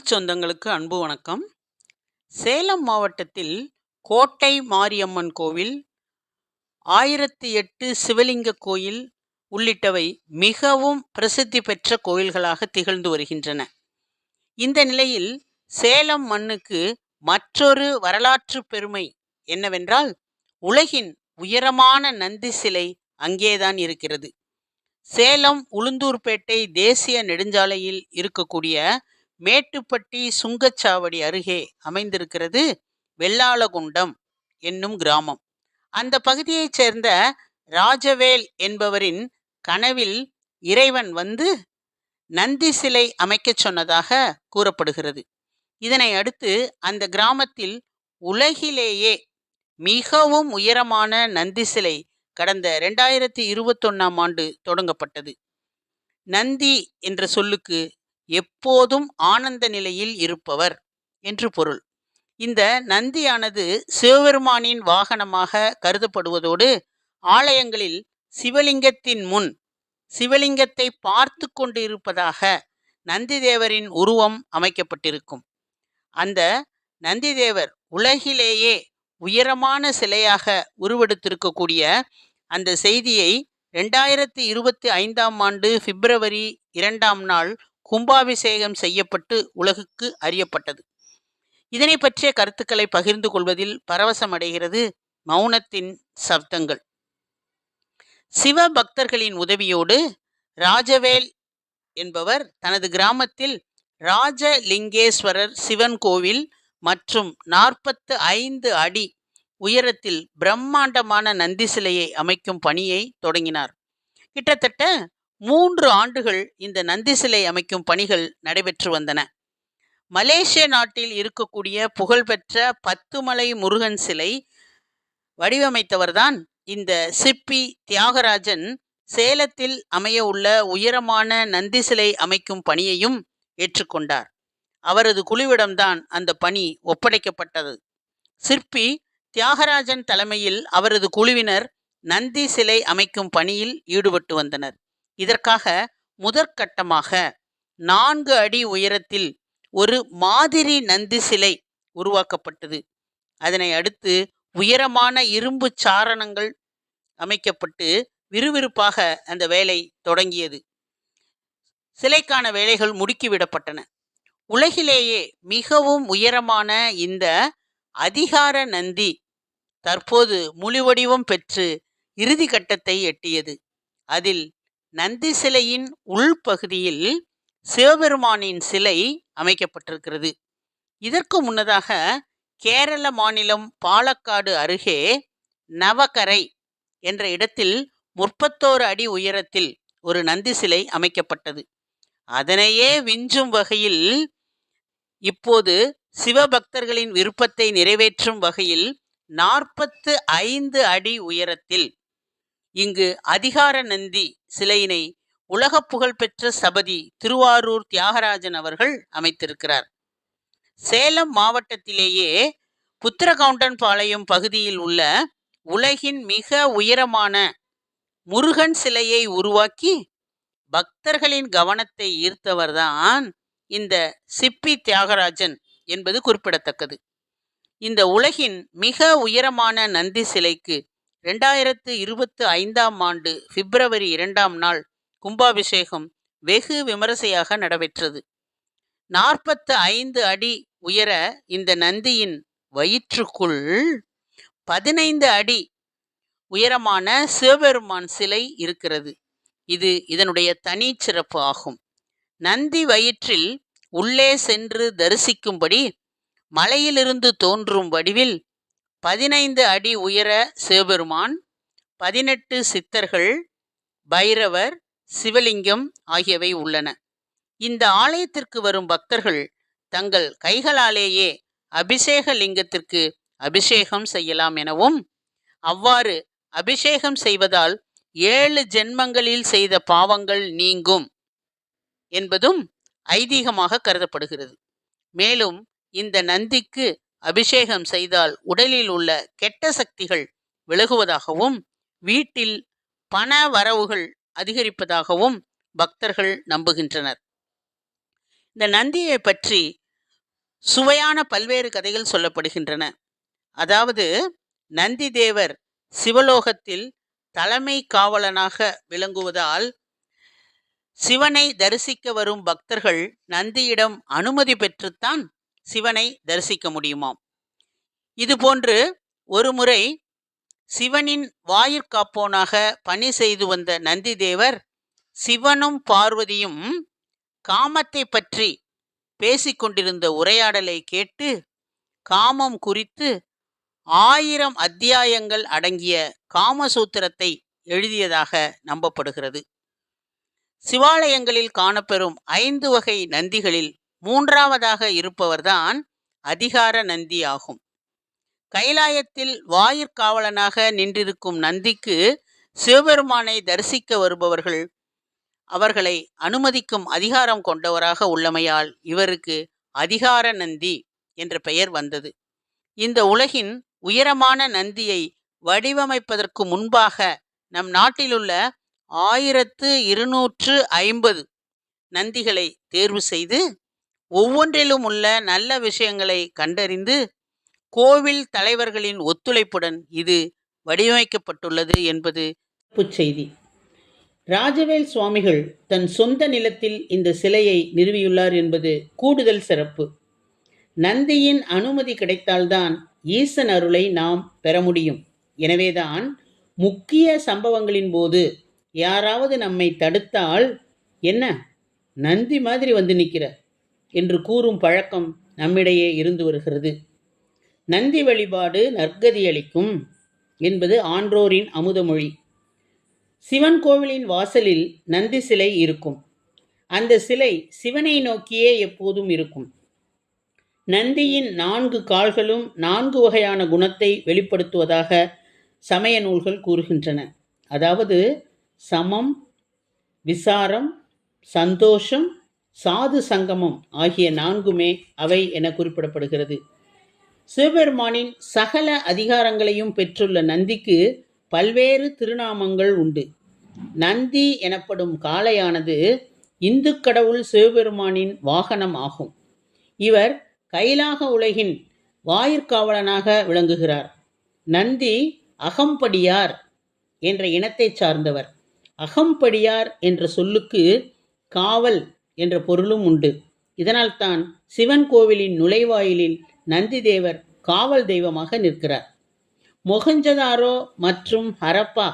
தமிழ் சொந்தங்களுக்கு அன்பு வணக்கம். சேலம் மாவட்டத்தில் கோட்டை மாரியம்மன் கோவில் ஆயிரத்தி எட்டு சிவலிங்க கோயில் உள்ளிட்டவை மிகவும் பிரசித்தி பெற்ற கோயில்களாக திகழ்ந்து வருகின்றன. இந்த நிலையில் சேலம் மண்ணுக்கு மற்றொரு வரலாற்று பெருமை என்னவென்றால் உலகின் உயரமான நந்தி சிலை அங்கேதான் இருக்கிறது. சேலம் உளுந்தூர்பேட்டை தேசிய நெடுஞ்சாலையில் இருக்கக்கூடிய மேட்டுப்பட்டி சுங்கச்சாவடி அருகே அமைந்திருக்கிறது வெள்ளாளகுண்டம் என்னும் கிராமம். அந்த பகுதியைச் சேர்ந்த ராஜவேல் என்பவரின் கனவில் இறைவன் வந்து நந்தி சிலை அமைக்கச் சொன்னதாக கூறப்படுகிறது. இதனை அடுத்து அந்த கிராமத்தில் உலகிலேயே மிகவும் உயரமான நந்தி சிலை கடந்த ரெண்டாயிரத்தி இருபத்தொன்னாம் ஆண்டு தொடங்கப்பட்டது. நந்தி என்ற சொல்லுக்கு எப்போதும் ஆனந்த நிலையில் இருப்பவர் என்று பொருள். இந்த நந்தியானது சிவபெருமானின் வாகனமாக கருதப்படுவதோடு ஆலயங்களில் சிவலிங்கத்தின் முன் சிவலிங்கத்தை பார்த்து கொண்டு இருப்பதாக நந்திதேவரின் உருவம் அமைக்கப்பட்டிருக்கும். அந்த நந்திதேவர் உலகிலேயே உயரமான சிலையாக உருவெடுத்திருக்கக்கூடிய அந்த செய்தியை ரெண்டாயிரத்தி இருபத்தி ஐந்தாம் ஆண்டு பிப்ரவரி இரண்டாம் நாள் கும்பாபிஷேகம் செய்யப்பட்டு உலகுக்கு அறியப்பட்டது. இதனை பற்றிய கருத்துக்களை பகிர்ந்து கொள்வதில் பரவசமடைகிறது மௌனத்தின் சப்தங்கள். சிவ பக்தர்களின் உதவியோடு ராஜவேல் என்பவர் தனது கிராமத்தில் ராஜலிங்கேஸ்வரர் சிவன் கோவில் மற்றும் நாற்பத்து ஐந்து அடி உயரத்தில் பிரம்மாண்டமான நந்தி சிலையை அமைக்கும் பணியை தொடங்கினார். கிட்டத்தட்ட மூன்று ஆண்டுகள் இந்த நந்தி சிலை அமைக்கும் பணிகள் நடைபெற்று வந்தன. மலேசிய நாட்டில் இருக்கக்கூடிய புகழ்பெற்ற பத்துமலை முருகன் சிலை வடிவமைத்தவர்தான் இந்த சிப்பி தியாகராஜன். சேலத்தில் அமைய உள்ள உயரமான நந்தி சிலை அமைக்கும் பணியையும் ஏற்றுக்கொண்டார். அவரது குழுவிடம்தான் அந்த பணி ஒப்படைக்கப்பட்டது. சிற்பி தியாகராஜன் தலைமையில் அவரது குழுவினர் நந்தி சிலை அமைக்கும் பணியில் ஈடுபட்டு வந்தனர். இதற்காக முதற்கட்டமாக நான்கு அடி உயரத்தில் ஒரு மாதிரி நந்தி சிலை உருவாக்கப்பட்டது. அதனை அடுத்து உயரமான இரும்பு சாரணங்கள் அமைக்கப்பட்டு விறுவிறுப்பாக அந்த வேலை தொடங்கியது. சிலைக்கான வேலைகள் முடுக்கிவிடப்பட்டன. உலகிலேயே மிகவும் உயரமான இந்த அதிகார நந்தி தற்போது முழுவடிவம் பெற்று இறுதி கட்டத்தை எட்டியது. அதில் நந்தி சிலையின் உள்பகுதியில் சிவபெருமானின் சிலை அமைக்கப்பட்டிருக்கிறது. இதற்கு முன்னதாக கேரள மாநிலம் பாலக்காடு அருகே நவகரை என்ற இடத்தில் முப்பத்தோரு அடி உயரத்தில் ஒரு நந்தி சிலை அமைக்கப்பட்டது. அதனையே விஞ்சும் வகையில் இப்போது சிவபக்தர்களின் விருப்பத்தை நிறைவேற்றும் வகையில் நாற்பத்து ஐந்து அடி உயரத்தில் இங்கு அதிகார நந்தி சிலையினை உலக புகழ்பெற்ற சபதி திருவாரூர் தியாகராஜன் அவர்கள் அமைத்திருக்கிறார். சேலம் மாவட்டத்திலேயே புத்திரகவுண்டன் பாளையம் பகுதியில் உள்ள உலகின் மிக உயரமான முருகன் சிலையை உருவாக்கி பக்தர்களின் கவனத்தை ஈர்த்தவர்தான் இந்த சிப்பி தியாகராஜன் என்பது குறிப்பிடத்தக்கது. இந்த உலகின் மிக உயரமான நந்தி சிலைக்கு ரெண்டாயிரத்து இருபத்து ஐந்தாம் ஆண்டு பிப்ரவரி இரண்டாம் நாள் கும்பாபிஷேகம் வெகு விமரிசையாக நடைபெற்றது. நாற்பத்து ஐந்து அடி உயர இந்த நந்தியின் வயிற்றுக்குள் பதினைந்து அடி உயரமான சிவபெருமான் சிலை இருக்கிறது. இது இதனுடைய தனிச்சிறப்பு ஆகும். நந்தி வயிற்றில் உள்ளே சென்று தரிசிக்கும்படி மலையிலிருந்து தோன்றும் வடிவில் பதினைந்து அடி உயர சிவபெருமான் பதினெட்டு சித்தர்கள் பைரவர் சிவலிங்கம் ஆகியவை உள்ளன. இந்த ஆலயத்திற்கு வரும் பக்தர்கள் தங்கள் கைகளாலேயே அபிஷேக லிங்கத்திற்கு அபிஷேகம் செய்யலாம் எனவும் அவ்வாறு அபிஷேகம் செய்வதால் ஏழு ஜென்மங்களில் செய்த பாவங்கள் நீங்கும் என்பதும் ஐதீகமாக கருதப்படுகிறது. மேலும் இந்த நந்திக்கு அபிஷேகம் செய்தால் உடலில் உள்ள கெட்ட சக்திகள் விலகுவதாகவும் வீட்டில் பண வரவுகள் அதிகரிப்பதாகவும் பக்தர்கள் நம்புகின்றனர். இந்த நந்தியை பற்றி சுவையான பல்வேறு கதைகள் சொல்லப்படுகின்றன. அதாவது நந்தி தேவர் சிவலோகத்தில் தலைமை காவலனாக விளங்குவதால் சிவனை தரிசிக்க வரும் பக்தர்கள் நந்தியிடம் அனுமதி பெற்றுத்தான் சிவனை தரிசிக்க முடியுமாம்? இதுபோன்று ஒருமுறை சிவனின் வாயிற்காப்போனாக பணி செய்து வந்த நந்தி தேவர் சிவனும் பார்வதியும் காமத்தை பற்றி பேசிக்கொண்டிருந்த உரையாடலை கேட்டு காமம் குறித்து ஆயிரம் அத்தியாயங்கள் அடங்கிய காமசூத்திரத்தை எழுதியதாக நம்பப்படுகிறது. சிவாலயங்களில் காணப்பெறும் ஐந்து வகை நந்திகளில் மூன்றாவதாக இருப்பவர்தான் அதிகார நந்தி ஆகும் கைலாயத்தில் வாயிற்காவலனாக நின்றிருக்கும் நந்திக்கு சிவபெருமானை தரிசிக்க வருபவர்கள் அவர்களை அனுமதிக்கும் அதிகாரம் கொண்டவராக உள்ளமையால் இவருக்கு அதிகார நந்தி என்ற பெயர் வந்தது. இந்த உலகின் உயரமான நந்தியை வடிவமைப்பதற்கு முன்பாக நம் நாட்டிலுள்ள ஆயிரத்து இருநூற்று ஐம்பது நந்திகளை தேர்வு செய்து ஒவ்வொன்றிலும் உள்ள நல்ல விஷயங்களை கண்டறிந்து கோவில் தலைவர்களின் ஒத்துழைப்புடன் இது வடிவமைக்கப்பட்டுள்ளது என்பது செய்தி. ராஜவேல் சுவாமிகள் தன் சொந்த நிலத்தில் இந்த சிலையை நிறுவியுள்ளார் என்பது கூடுதல் சிறப்பு. நந்தியின் அனுமதி கிடைத்தால்தான் ஈசன் அருளை நாம் பெற முடியும். எனவேதான் முக்கிய சம்பவங்களின் போது யாராவது நம்மை தடுத்தால் என்ன? நந்தி மாதிரி வந்து நிற்கிற என்று கூறும் பழக்கம் நம்மிடையே இருந்து வருகிறது. நந்தி வழிபாடு நற்கதி அளிக்கும் என்பது ஆன்றோரின் அமுதமொழி சிவன் கோவிலின் வாசலில் நந்தி சிலை இருக்கும். அந்த சிலை சிவனை நோக்கியே எப்போதும் இருக்கும். நந்தியின் நான்கு கால்களும் நான்கு வகையான குணத்தை வெளிப்படுத்துவதாக சமய நூல்கள் கூறுகின்றன. அதாவது சமம் விசாரம் சந்தோஷம் சாது சங்கமம் ஆகிய நான்குமே அவை என குறிப்பிடப்படுகிறது. சிவபெருமானின் சகல அதிகாரங்களையும் பெற்றுள்ள நந்திக்கு பல்வேறு திருநாமங்கள் உண்டு. நந்தி எனப்படும் காளையானது இந்து கடவுள் சிவபெருமானின் வாகனம் ஆகும். இவர் கைலாக உலகின் வாயிற்காவலனாக விளங்குகிறார். நந்தி அகம்படியார் என்ற இனத்தைச் சார்ந்தவர். அகம்படியார் என்ற சொல்லுக்கு காவல் என்ற பொருளும் உண்டு. இதனால்தான் சிவன் கோவிலின் நுழைவாயிலில் நந்தி தேவர் காவல் தெய்வமாக நிற்கிறார். மொகஞ்சதாரோ மற்றும் ஹரப்பா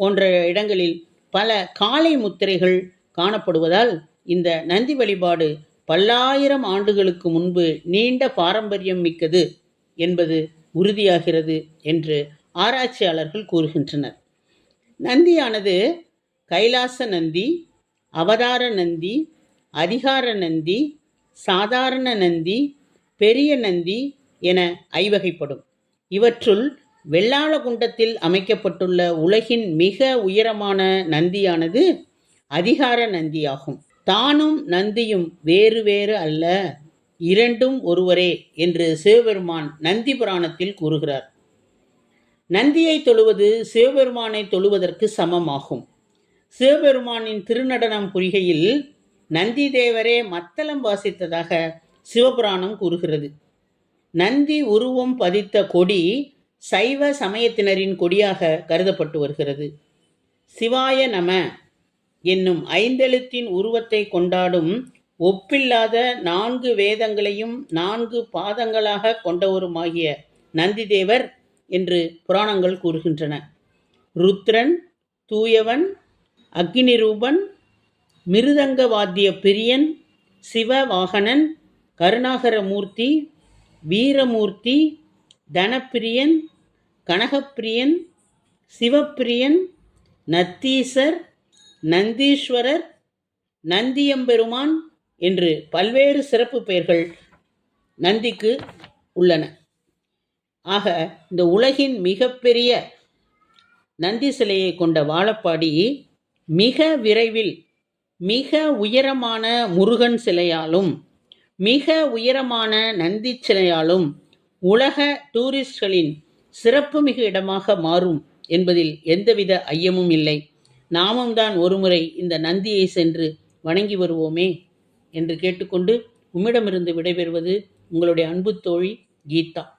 போன்ற இடங்களில் பல காளை முத்திரைகள் காணப்படுவதால் இந்த நந்தி வழிபாடு பல்லாயிரம் ஆண்டுகளுக்கு முன்பு நீண்ட பாரம்பரியம் மிக்கது என்பது உறுதியாகிறது என்று ஆராய்ச்சியாளர்கள் கூறுகின்றனர். நந்தியானது கைலாச நந்தி அவதார நந்தி அதிகார நந்தி சாதாரண நந்தி பெரிய நந்தி என ஐவகைப்படும். இவற்றுள் வெள்ளாளகுண்டத்தில் அமைக்கப்பட்டுள்ள உலகின் மிக உயரமான நந்தியானது அதிகார நந்தியாகும் தானும் நந்தியும் வேறு வேறு அல்ல இரண்டும் ஒருவரே என்று சிவபெருமான் நந்தி புராணத்தில் கூறுகிறார். நந்தியை தொழுவது சிவபெருமானை தொழுவதற்கு சமமாகும். சிவபெருமானின் திருநடனம் புரிகையில் நந்தி தேவரே மத்தளம் வாசித்ததாக சிவபுராணம் கூறுகிறது. நந்தி உருவம் பதித்த கொடி சைவ சமயத்தினரின் கொடியாக கருதப்பட்டு வருகிறது. சிவாய நம என்னும் ஐந்தெழுத்தின் உருவத்தை கொண்டாடும் ஒப்பில்லாத நான்கு வேதங்களையும் நான்கு பாதங்களாக கொண்டவருமாகிய நந்திதேவர் என்று புராணங்கள் கூறுகின்றன. ருத்ரன் தூயவன் அக்னிரூபன் மிருதங்க வாத்திய பிரியன் சிவவாகனன் கருணாகரமூர்த்தி வீரமூர்த்தி தனப்பிரியன் கனகப்பிரியன் சிவப்பிரியன் நத்தீசர் நந்தீஸ்வரர் நந்தியம்பெருமான் என்று பல்வேறு சிறப்பு பெயர்கள் நந்திக்கு உள்ளன. ஆக இந்த உலகின் மிகப்பெரிய நந்தி சிலையை கொண்ட வாழப்பாடி மிக விரைவில் மிக உயரமான முருகன் சிலையாலும் மிக உயரமான நந்தி சிலையாலும் உலக டூரிஸ்ட்களின் சிறப்புமிகு இடமாக மாறும் என்பதில் எந்தவித ஐயமும் இல்லை. நாமும் தான் ஒருமுறை இந்த நந்தியை சென்று வணங்கி வருவோமே என்று கேட்டுக்கொண்டு உம்மிடமிருந்து விடைபெறுவது உங்களுடைய அன்பு தோழி கீதா.